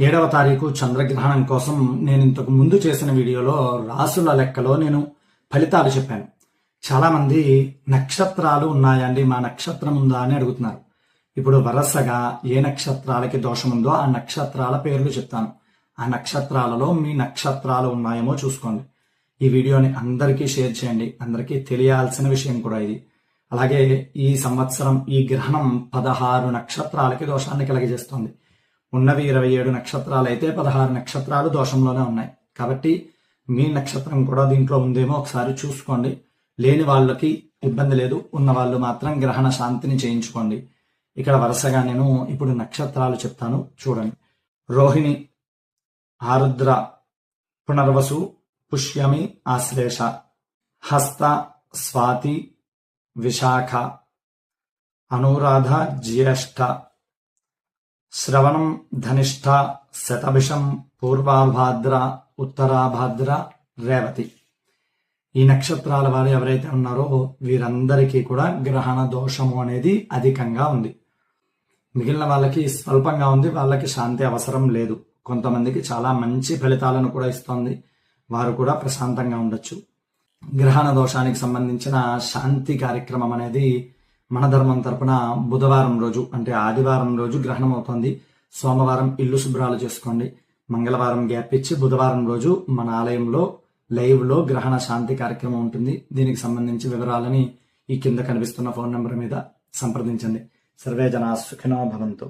ఏడవ తారీఖు చంద్రగ్రహణం కోసం నేను ఇంతకు ముందు చేసిన వీడియోలో రాసుల లెక్కలో నేను ఫలితాలు చెప్పాను. చాలామంది నక్షత్రాలు ఉన్నాయండి మా నక్షత్రం ఉందా అని అడుగుతున్నారు. ఇప్పుడు వరుసగా ఏ నక్షత్రాలకి దోషం ఉందో ఆ నక్షత్రాల పేర్లు చెప్తాను. ఆ నక్షత్రాలలో మీ నక్షత్రాలు ఉన్నాయేమో చూసుకోండి. ఈ వీడియోని అందరికీ షేర్ చేయండి. అందరికీ తెలియాల్సిన విషయం కూడా ఇది. అలాగే ఈ సంవత్సరం ఈ గ్రహణం పదహారు నక్షత్రాలకి దోషాన్ని కలిగజేస్తుంది. ఉన్నవి ఇరవై ఏడు నక్షత్రాలు అయితే పదహారు నక్షత్రాలు దోషంలోనే ఉన్నాయి. కాబట్టి మీ నక్షత్రం కూడా దీంట్లో ఉందేమో ఒకసారి చూసుకోండి. లేని వాళ్ళకి ఇబ్బంది లేదు. ఉన్న వాళ్ళు మాత్రం గ్రహణ శాంతిని చేయించుకోండి. ఇక్కడ వరుసగా నేను ఇప్పుడు నక్షత్రాలు చెప్తాను. చూడండి. రోహిణి ఆరుద్ర పునర్వసు పుష్యమి ఆశ్లేష హస్త స్వాతి విశాఖ అనురాధ జ్యేష్ఠ శ్రవణం ధనిష్ఠ శతభిషం పూర్వాభాద్ర ఉత్తరాభాద్ర రేవతి. ఈ నక్షత్రాల వారు ఎవరైతే ఉన్నారో వీరందరికీ కూడా గ్రహణ దోషము అనేది అధికంగా ఉంది. మిగిలిన వాళ్ళకి స్వల్పంగా ఉంది వాళ్ళకి శాంతి అవసరం లేదు. కొంతమందికి చాలా మంచి ఫలితాలను కూడా ఇస్తుంది. వారు కూడా ప్రశాంతంగా ఉండొచ్చు. గ్రహణ దోషానికి సంబంధించిన శాంతి కార్యక్రమం అనేది మన ధర్మం తరపున బుధవారం రోజు అంటే ఆదివారం రోజు గ్రహణం అవుతుంది సోమవారం ఇల్లు శుభ్రాలు చేసుకోండి. మంగళవారం గ్యాప్ ఇచ్చి బుధవారం రోజు మన ఆలయంలో లైవ్లో గ్రహణ శాంతి కార్యక్రమం ఉంటుంది. దీనికి సంబంధించి వివరాలని ఈ కింద కనిపిస్తున్న ఫోన్ నెంబర్ మీద సంప్రదించండి. సర్వే జనా సుఖినో భవంతు.